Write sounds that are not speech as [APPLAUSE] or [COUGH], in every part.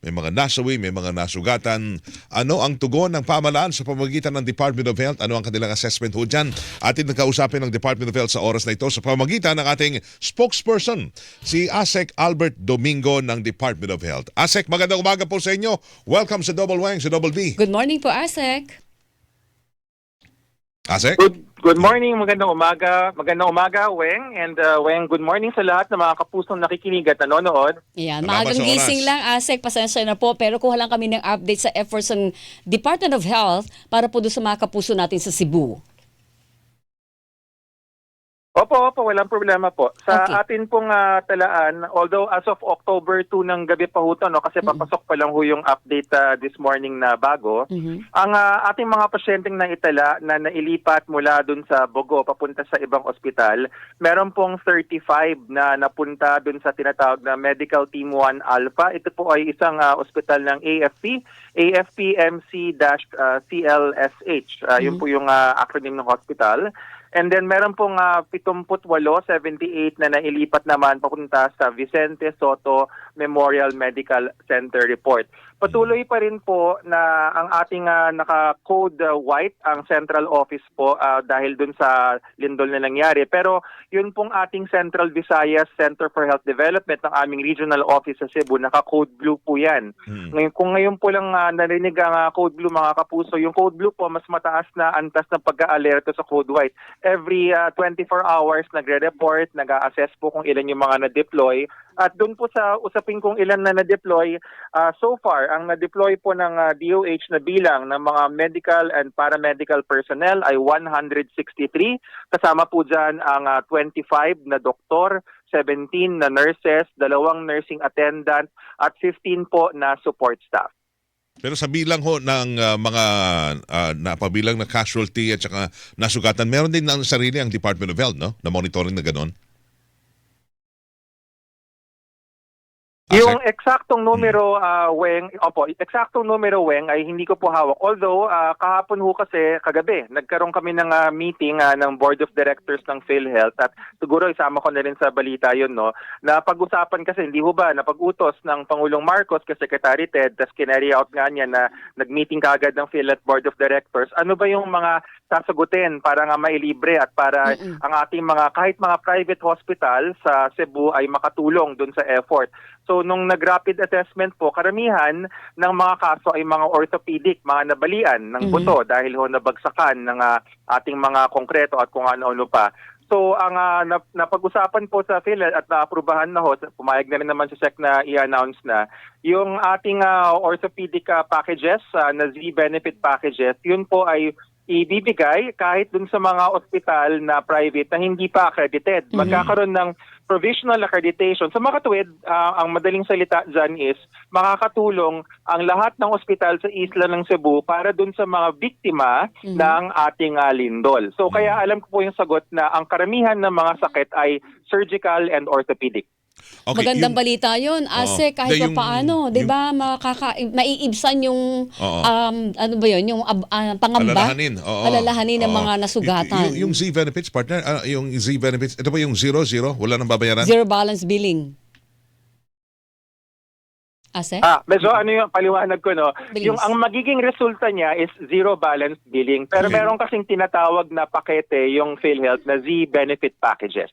may mga nasawi, may mga nasugatan. Ano ang tugon ng pamalaan sa pamagitan ng Department of Health? Ano ang kanilang assessment ho dyan? Atin nagkausapin ng Department of Health sa oras na ito sa pamagitan ng ating spokesperson, si ASEC Albert Domingo ng Department of Health. ASEC, magandang umaga po sa inyo. Welcome sa Double Wang, sa Double B. Good morning po, Asek. ASEC? Good good morning, magandang umaga. Magandang umaga, Weng. And uh, Weng, good morning sa lahat ng mga kapusong nakikinig at nanonood. Ayan, Salamat maagang sa oras. gising lang, Asek. Pasensya na po. Pero kuha lang kami ng update sa efforts ng Department of Health para po doon sa mga kapuso natin sa Cebu. Opo, opo, walang problema po. Sa Okay. atin pong ah, talaan, although as of October 2 ng gabi pa ho to, no, kasi papasok pa lang ho yung update ah, this morning na bago, Mhm. ang ah, ating mga pasyenteng naitala na nailipat mula dun sa Bogo papunta sa ibang ospital, meron pong 35 na napunta dun sa tinatawag na Medical Team 1 Alpha. Ito po ay isang ah, ospital ng AFP, AFPMC-CLSH. Ah, Yun po yung ah, acronym ng hospital. And then meron pong ah, 78, 78 na nailipat naman papunta sa Vicente Soto Memorial Medical Center report. Patuloy pa rin po na ang ating ah, naka-code ah, white ang central office po ah, dahil dun sa lindol na nangyari. Pero yun pong ating Central Visayas Center for Health Development ng aming regional office sa Cebu, naka-code blue po yan. Hmm. Ngayon, kung ngayon po lang ah, narinig ang ah, code blue mga kapuso, yung code blue po mas mataas na antas ng pagka-alerto sa code white. Every ah, 24 hours nagre-report, nag-a-assess po kung ilan yung mga na-deploy. At doon po sa usapin kung ilan na na-deploy, ah, so far ang na-deploy po ng ah, DOH na bilang ng mga medical and paramedical personnel ay 163. Kasama po dyan ang ah, 25 na doktor, 17 na nurses, dalawang nursing attendant at 15 po na support staff. Pero sa bilang ho ng ah, mga ah, napabilang na casualty at saka nasugatan, meron din ng sarili ang Department of Health, no? Na monitoring na ganon. Yung eksaktong numero, ah, Weng, opo, eksaktong numero, Weng, ay hindi ko po hawak. Although, ah, kahapon ho kasi, kagabi, nagkaroon kami ng ah, meeting ah, ng Board of Directors ng PhilHealth at siguro isama ko na rin sa balita yun, no, na pag-usapan kasi, hindi ho ba, napag-utos ng Pangulong Marcos kay Secretary Ted, tas kinary out nga niya na nag-meeting kaagad ng PhilHealth Board of Directors, ano ba yung mga sasagutin para nga mailibre at para Mm-mm. ang ating mga, kahit mga private hospital sa Cebu ay makatulong dun sa effort. So nung nag-rapid assessment po, karamihan ng mga kaso ay mga orthopedic, mga nabalian ng Mhm. buto dahil ho nabagsakan ng ah, ating mga konkreto at kung ano-ano pa. So ang nap- napag-usapan po sa PhilHealth at naaprubahan na ho, pumayag na rin naman sa SEC na i-announce na, yung ating ah, orthopedic ah, packages ah, na Z-benefit packages, yun po ay ibibigay kahit dun sa mga ospital na private na hindi pa accredited. Mhm. Magkakaroon ng provisional accreditation. Sa makatuwid, ah, ang madaling salita dyan is makakatulong ang lahat ng ospital sa isla ng Cebu para dun sa mga biktima Mhm. ng ating ah, lindol. So kaya alam ko po yung sagot na ang karamihan ng mga sakit ay surgical and orthopedic. Magandang yung- balita yun, Asek. Kahit Hindi, pa yung- paano, di ba, makaka, maiibsan yung, Oo. um, ano ba yun, yung ab- ah, pangamba? Alalahanin. Oo. Alalahanin ng Oo. mga nasugatan. Y- y- yung Z benefits partner, ah, yung Z benefits, ito ba yung zero zero? Wala nang babayaran? Zero balance billing. Asek? Ah, medyo ano yung paliwanag ko no. Bilis. Yung ang magiging resulta niya is zero balance billing. Pero Okay. meron kasing tinatawag na pakete yung PhilHealth na Z benefit packages.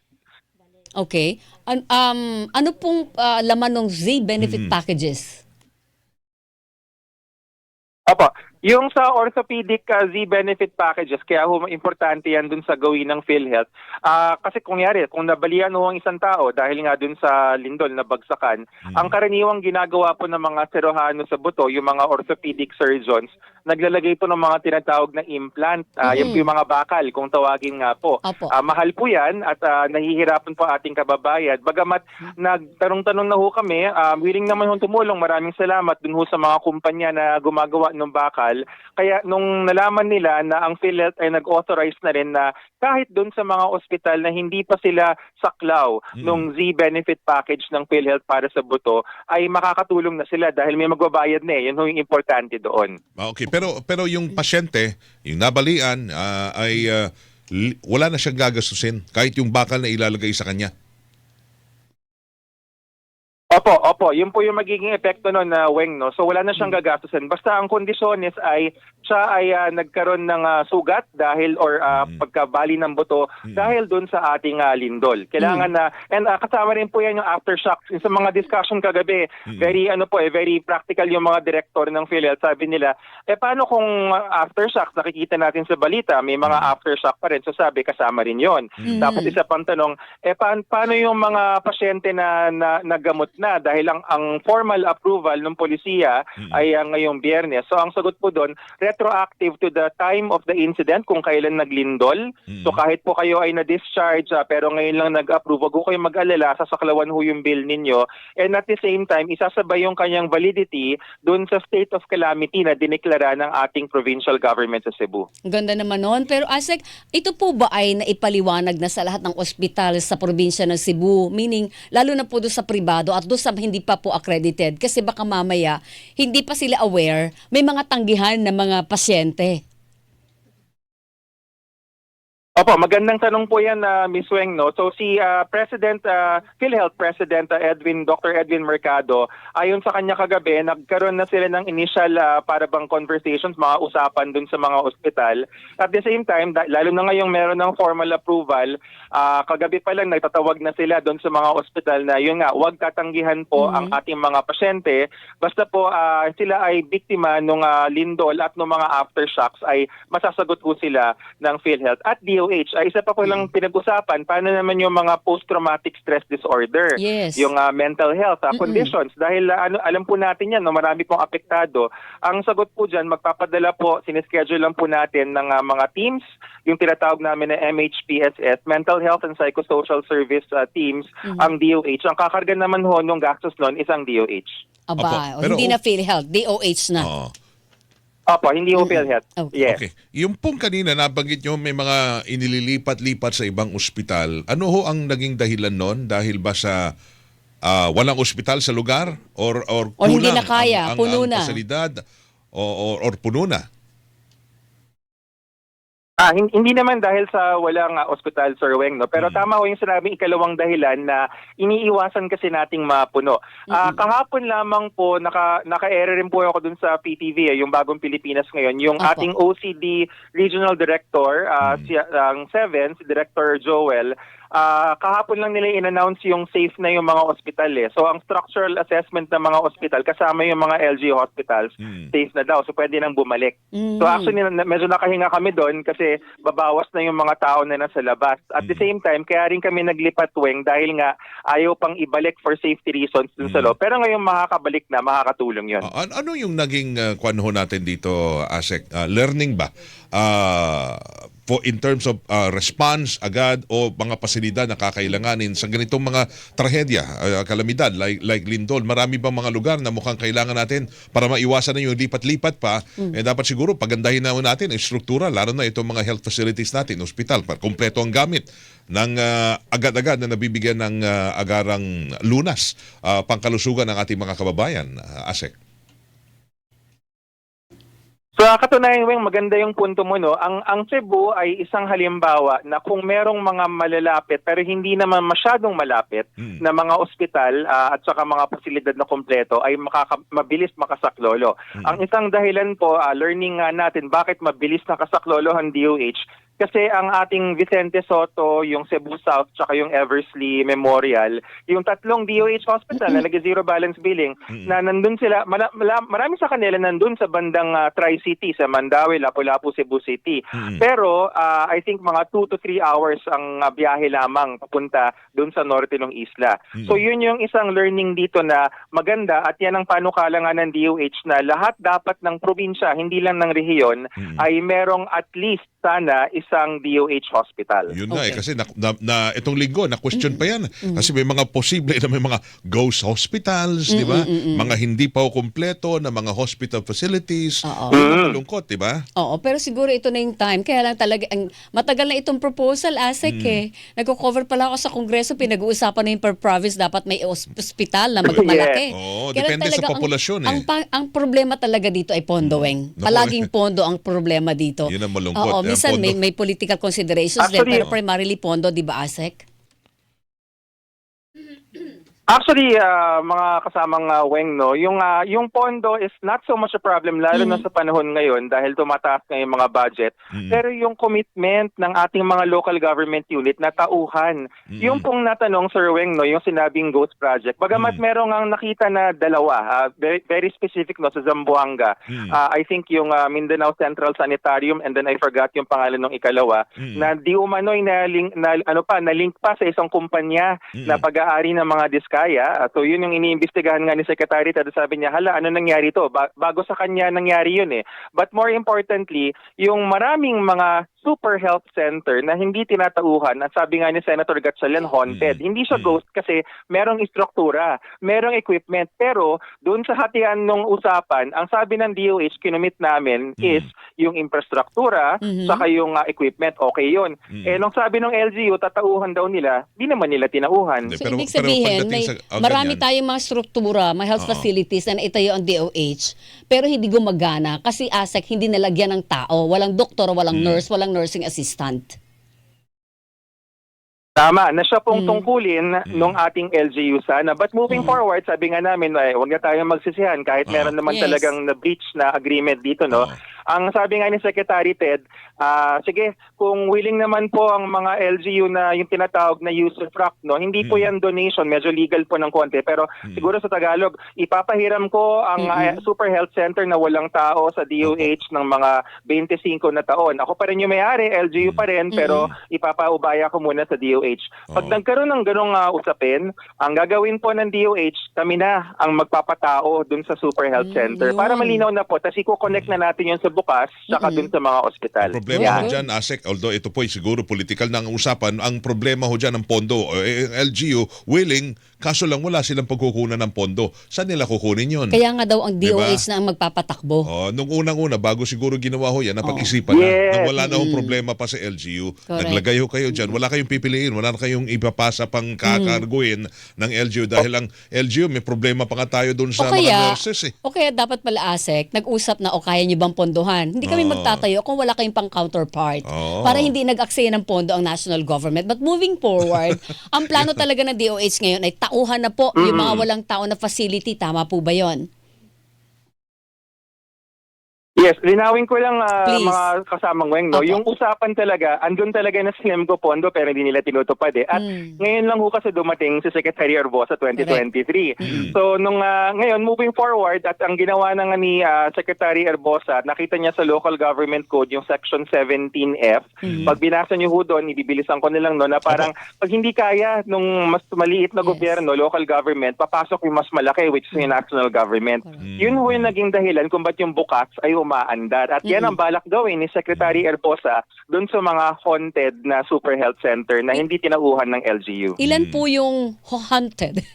Okay. An- um, ano pong ah, laman ng Z benefit Mhm. packages? Opo, yung sa orthopedic uh, Z-benefit packages, kaya ho importante yan dun sa gawin ng PhilHealth. Ah, kasi kung yari, kung nabalian ho ang isang tao dahil nga dun sa lindol na bagsakan, ang karaniwang ginagawa po ng mga serohano sa buto, yung mga orthopedic surgeons, naglalagay po ng mga tinatawag na implant. Ah, Yan po yung mga bakal, kung tawagin nga po. Opo. Ah, mahal po yan at ah, nahihirapan po ating kababayan. Bagamat nagtanong-tanong na ho kami, ah, willing naman ho tumulong. Maraming salamat dun ho sa mga kumpanya na gumagawa ng bakal. Kaya nung nalaman nila na ang PhilHealth ay nag-authorize na rin na kahit dun sa mga ospital na hindi pa sila saklaw Mm. nung Z-benefit package ng PhilHealth para sa buto, ay makakatulong na sila dahil may magbabayad na eh. Yun ho yung importante doon. Okay, pero pero yung pasyente, yung nabalian ah, ay li- wala na siyang gagastusin kahit yung bakal na ilalagay sa kanya. Opo, opo. Yun po yung magiging epekto nun na Weng, no? So wala na siyang Hmm. gagastusin. Basta ang kondisyones ay siya ay ah, nagkaroon ng ah, sugat dahil or ah, Hmm. pagkabali ng buto dahil dun sa ating ah, lindol. Kailangan na and ah, kasama rin po yan yung aftershocks. Sa mga discussion kagabi, Hmm. very ano po eh, very practical yung mga director ng PhilHealth. Sabi nila, eh paano kung aftershocks nakikita natin sa balita, may mga Hmm. aftershock pa rin. So sabi kasama rin 'yon. Tapos isa pang tanong, eh pa- paano yung mga pasyente na, na nagamot na dahil ang, ang formal approval ng polisiya ay uh, ngayong biyernes. So ang sagot po doon, retroactive to the time of the incident kung kailan naglindol. So kahit po kayo ay na-discharge ah, pero ngayon lang nag-approve, wag ho kayong mag-alala, sasaklawan ho yung bill ninyo. And at the same time, isasabay yung kanyang validity doon sa state of calamity na dineklara ng ating provincial government sa Cebu. Ganda naman noon. Pero Asek, ito po ba ay naipaliwanag na sa lahat ng ospital sa probinsya ng Cebu? Meaning, lalo na po doon sa pribado at doon sa hindi pa po accredited. Kasi baka mamaya, hindi pa sila aware, may mga tanggihan na mga pasyente. Opo, magandang tanong po yan, na Ms. Weng. No? So si ah, President, ah, PhilHealth President ah, Edwin, Dr. Edwin Mercado, ayon sa kanya kagabi, nagkaroon na sila ng initial ah, para bang conversations, mga usapan dun sa mga ospital. At the same time, da- lalo na ngayong meron ng formal approval, ah, kagabi pa lang nagtatawag na sila dun sa mga ospital na yun nga, huwag tatanggihan po ang ating mga pasyente. Basta po ah, sila ay biktima ng lindol at ng mga aftershocks ay masasagot po sila ng PhilHealth. At DOH, ay isa pa po lang pinag-usapan, paano naman yung mga post-traumatic stress disorder, Yes. yung ah, mental health ah, conditions. Dahil ah, ano, alam po natin yan, no, marami pong apektado. Ang sagot po dyan, magpapadala po, sineschedule lang po natin ng ah, mga teams, yung tinatawag namin na MHPSS, Mental Health and Psychosocial Service ah, teams, ang DOH. Ang kakarga naman ho nung gastos nun, isang DOH. Aba, Opo, pero hindi na PhilHealth, DOH na. Oo. Opo, hindi ho PhilHealth. Okay. Yes. Okay. Yung pong kanina nabanggit nyo may mga inililipat-lipat sa ibang ospital. Ano ho ang naging dahilan nun? Dahil ba sa ah, walang ospital sa lugar? Or, or, Or hindi kulang na kaya, ang, ang, puno ang na. O, or, or puno na? Ah, hin- hindi naman dahil sa walang uh, ospital, Sir Weng, no? Pero tama ho yung sinabing ikalawang dahilan na iniiwasan kasi nating mapuno. Ah, kahapon lamang po, naka, naka-air rin po ako dun sa PTV, eh, yung Bagong Pilipinas ngayon, yung Apo. ating OCD Regional Director, ah, si, ang 7, si Director Joel, Ah, kahapon lang nila in-announce yung safe na yung mga ospital eh. So ang structural assessment ng mga ospital kasama yung mga LG hospitals, Mm. safe na daw. So pwede nang bumalik. Mm. So actually na- medyo nakahinga kami doon kasi babawas na yung mga tao na nasa labas. At the same time, kaya rin kami naglipat weng dahil nga ayaw pang ibalik for safety reasons dun sa loob. Pero ngayon makakabalik na, makakatulong yun. Ah, an- ano yung naging uh, kwan ho natin dito, Asek? Ah, learning ba? Ah, for in terms of ah, response agad o mga pasilidad na kakailanganin sa ganitong mga trahedya, ah, kalamidad like, like Lindol, marami bang mga lugar na mukhang kailangan natin para maiwasan na yung lipat-lipat pa, eh dapat siguro pagandahin na natin ang struktura, lalo na itong mga health facilities natin, hospital, para kumpleto ang gamit ng ah, agad-agad na nabibigyan ng ah, agarang lunas ah, pangkalusugan ng ating mga kababayan, ah, Asek. So katunayan Weng, maganda yung punto mo no. Ang ang Cebu ay isang halimbawa na kung merong mga malalapit pero hindi naman masyadong malapit Mm. na mga ospital ah, at saka mga pasilidad na kompleto ay makaka- mabilis makasaklolo. Ang isang dahilan po, ah, learning nga natin bakit mabilis nakasaklolo ang DOH kasi ang ating Vicente Soto, yung Cebu South, tsaka yung Eversley Memorial, yung tatlong DOH hospital na nag-zero balance billing, na nandun sila, mala, mala- marami sa kanila nandun sa bandang ah, Tri-City, sa Mandawi, Lapu-Lapu, Cebu City. Pero ah, I think mga 2 to 3 hours ang ah, biyahe lamang papunta dun sa norte ng isla. So yun yung isang learning dito na maganda at yan ang panukala nga ng DOH na lahat dapat ng probinsya, hindi lang ng rehiyon, ay merong at least sana isang DOH hospital. Yun nga eh, Okay. kasi na, na, na- itong linggo, na-question pa yan. Kasi may mga posible na may mga ghost hospitals, di ba? Mga hindi pa kumpleto na mga hospital facilities. Oo. Ang lungkot, di ba? Oo, pero siguro ito na yung time. Kaya lang talaga, ang, matagal na itong proposal, ASEC Mm. eh. Nagko-cover pala ako sa Kongreso, pinag-uusapan na yung per province, dapat may os- ospital na magmalaki. Oo, Kaya lang depende sa talaga ang- populasyon eh. Ang, pa- ang problema talaga dito ay pondoeng. Naku, Palaging eh. pondo ang problema dito. Yun ang malungkot. Oo, Ang minsan may, pondo. may political considerations Actually- pero primarily pondo, di ba, ASEC? Actually, ah, mga kasamang ah, Weng, no, yung, ah, yung pondo is not so much a problem, lalo na sa panahon ngayon dahil tumataas na yung mga budget. Mm. Pero yung commitment ng ating mga local government unit na tauhan, Mm. yung pong natanong, Sir Weng, no, yung sinabing Ghost Project, bagamat Mm. merong ang nakita na dalawa, ah, very, very specific no, sa Zamboanga, Mm. Ah, I think yung ah, Mindanao Central Sanitarium and then I forgot yung pangalan ng ikalawa, Mm. na di umano'y na, ano pa, na link pa sa isang kumpanya Mm. na pag-aari ng mga diskaya. Ah, So yun yung iniimbestigahan nga ni Secretary Ted. Sabi niya, hala, ano nangyari to? Ba- bago sa kanya nangyari yun eh. But more importantly, yung maraming mga super health center na hindi tinatauhan, at sabi nga ni Senator Gatchalian, haunted. Mm. Hindi siya Mm. ghost kasi merong istruktura, merong equipment. Pero doon sa hatian ng usapan, ang sabi ng DOH, kinumit namin Mm. is yung infrastruktura, Mhm. saka yung ah, equipment, okay yun. Mm. Eh, nung sabi ng LGU, tatauhan daw nila, di naman nila tinauhan. So, Pero- ibig pero sabihin, pagdating may, sa- oh, marami ganyan. tayong mga struktura, may health Oo. facilities na itayo ang DOH, pero hindi gumagana kasi ASEC hindi nalagyan ng tao. Walang doktor, walang Mm. nurse, walang nursing assistant. Tama, na siya pong Mm. tungkulin nung ating LGU sana. But moving Mm. forward, sabi nga namin, ay, huwag na tayong magsisihan kahit meron naman Yes. talagang na-breach na agreement dito, no? Oo. Ang sabi nga ni Secretary Ted, ah, sige, kung willing naman po ang mga LGU na yung tinatawag na user frac, no? Hindi po Mm. yan donation, medyo legal po ng konti. Pero Mm. siguro sa Tagalog, ipapahiram ko ang ah, Mm-mm. super health center na walang tao sa DOH ng mga 25 na taon. Ako pa rin yung may-ari, LGU pa rin, pero ipapaubaya ko muna sa DOH. Pag Oo. nagkaroon ng ganong ah, usapin, ang gagawin po ng DOH, kami na ang magpapatao dun sa Super Health Mm, Center. yun. Para malinaw na po, tapos i-connect na natin yun sa bukas, saka dun sa mga ospital. Ang problema ho dyan, ASEC, although ito po ay siguro political na ang usapan, ang problema ho dyan ng pondo, eh, ang LGU willing, kaso lang wala silang pagkukunan ng pondo. Saan nila kukunin yun? Kaya nga daw ang Diba? DOH na ang magpapatakbo. Oh, nung unang-una, bago siguro ginawa ho yan, Oh. napag-isipan Yes. na, nang wala na hong Mm. problema pa sa LGU. Correct. Naglagay ho kayo dyan. Wala kayong pipiliin. Wala na kayong ipapasa pang kakarguin ng LGU dahil ang LGU may problema pa nga tayo doon sa O kaya, mga nurses eh. o kaya dapat pala ASEC, nag-usap na o kaya nyo bang pondohan. Hindi kami Oo. magtatayo kung wala kayong pang counterpart. Oo. Para hindi nag-aksaya ng pondo ang national government. But moving forward, [LAUGHS] ang plano talaga ng DOH ngayon ay tauhan na po yung mga walang tao na facility. Tama po ba yon? Yes, linawin ko lang ah, Please. mga kasamang weng, no? Opo. Yung usapan talaga, andun talaga na sinem ko pondo pero hindi nila tinutupad eh. At Mm. ngayon lang ho kasi dumating si Secretary Arbosa 2023. Mm. So nung ah, ngayon moving forward at ang ginawa na nga ni ah, Secretary Arbosa, nakita niya sa local government code yung section 17F. Mm. Pag binasa niyo ho doon, ibibilisan ko nilang no na parang pag hindi kaya nung mas maliit na Yes. gobyerno, local government, papasok yung mas malaki which is yung national government. Correct. Yun ho yung naging dahilan kung ba't yung bukas ay umaandar. At yan ang balak gawin ni Secretary Erbosa dun sa mga haunted na super health center na hindi tinauhan ng LGU. Ilan Mm. po yung haunted? [LAUGHS]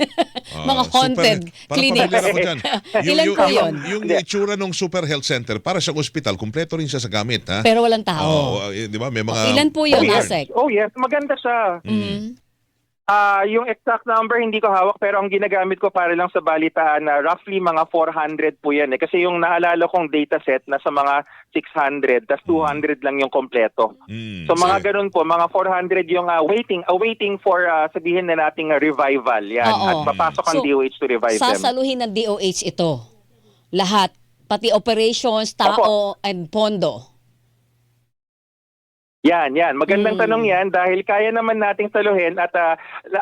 Ah, mga haunted super- parang clinic. familiar ako dyan. [LAUGHS] Ilan po yun? Yung itsura ng super health center, para sa ospital, kumpleto rin siya sa gamit. Ha? Pero walang tao. Oo, eh, di ba? May mga... Ilan po yun, oh, yes. ASEC? Oh yes, maganda siya. Mm. Ah, yung exact number hindi ko hawak pero ang ginagamit ko para lang sa balitaan na roughly mga 400 po yan eh. Kasi yung naalala kong data set na sa mga 600, tas 200 lang yung kompleto. Mm, So mga sige. ganun po, mga 400 yung ah, waiting, awaiting for ah, sabihin na nating ah, revival. Yan. Oo. At papasok ang So, DOH to revive them. Sasaluhin ng DOH ito. Lahat. Pati operations, tao, and pondo. Yan, yan. Magandang Mm. tanong yan dahil kaya naman nating saluhin at la-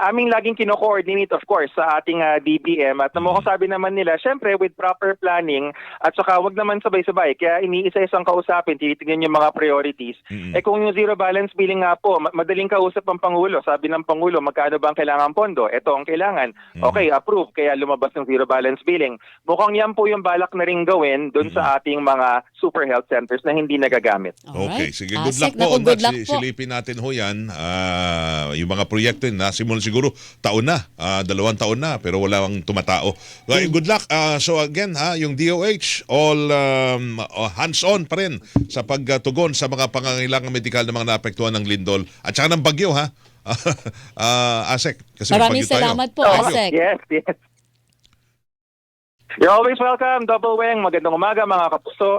aming laging kino-coordinate of course sa ating ah, DBM at Mm. mm. sabi naman nila, syempre with proper planning at saka wag naman sabay-sabay. Kaya iniisa-isang kausapin, tinitingnan yung mga priorities. Mm. Eh kung yung zero balance billing nga po, ma- madaling kausap ang Pangulo. Sabi ng Pangulo, magkano ba ang kailangan pondo? Ito ang kailangan. Mm. Okay, approve. Kaya lumabas ng zero balance billing. Mukhang yan po yung balak na rin gawin dun sa ating mga super health centers na hindi nagagamit. Okay, sige. Good luck po. Good luck Si- po. Silipin natin ho yan. Ah, yung mga proyekto yun, nasimulan siguro taon na. ah, dalawang taon na, pero wala ang tumatao. Okay, Hmm. good luck. Ah, so again, ha, yung DOH, all um, oh, hands-on pa rin sa pagtugon sa mga pangangailangan medikal ng mga naapektuhan ng lindol at saka ng bagyo, ha? [LAUGHS] Ah, Asek, kasi may Maraming bagyo tayo. salamat po, Oo, Asek. Yes, yes. You're always welcome, Double Weng. Magandang umaga mga kapuso.